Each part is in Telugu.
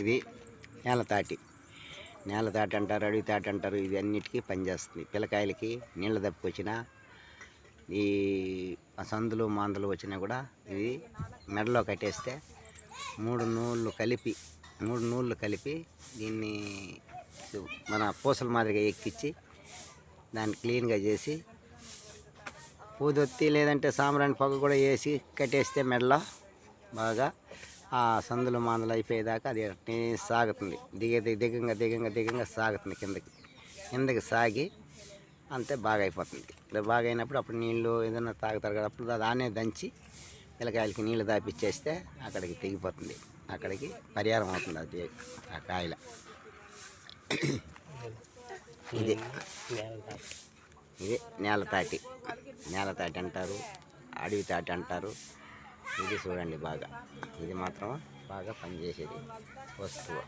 ఇది నేలతాటి. నేలతాటి అంటారు అడవి తాటి అంటారు ఇది అన్నిటికీ పనిచేస్తుంది. పిల్లకాయలకి నీళ్ళ దప్పుకొచ్చినా ఈ సందులు మాందులు వచ్చినా కూడా ఇది మెడలో కట్టేస్తే మూడు నూళ్ళు కలిపి మూడు నూళ్ళు కలిపి దీన్ని మన పూసల మాదిరిగా ఎక్కించి దాన్ని క్లీన్గా చేసి పూదొత్తి లేదంటే సాంబ్రాణి పొగ కూడా వేసి కట్టేస్తే మెడలో బాగా ఆ సందులు మాందులు అయిపోయేదాకా అది అట్నే సాగుతుంది. దిగే దిగంగా దిగంగా దిగంగా సాగుతుంది కిందకి. కిందకి సాగి అంతే బాగా అయిపోతుంది ఇలా బాగా అయినప్పుడు అప్పుడు నీళ్ళు ఏదైనా తాగుతారు కదా అప్పుడు దాన్నే దంచి పిల్లకాయలకి నీళ్ళు దాపిచ్చేస్తే అక్కడికి తెగిపోతుంది. అక్కడికి పరిహారం అవుతుంది అది ఆ కాయల. ఇది. ఇది నేల తాటి. నేల తాటి అంటారు అడవి తాటి అంటారు. ఇది చూడండి బాగా. ఇది మాత్రం బాగా పనిచేసేది. వస్తువు.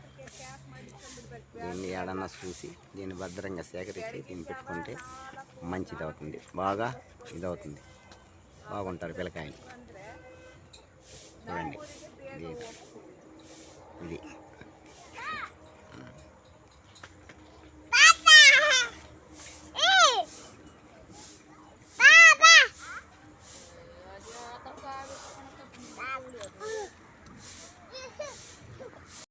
దీన్ని ఏడన్నా చూసి దీన్ని భద్రంగా సేకరించి దీన్ని పెట్టుకుంటే మంచిది అవుతుంది బాగా ఇదవుతుంది. బాగుంటారు పిల్లకాయలు. చూడండి. ఇది. ఇది.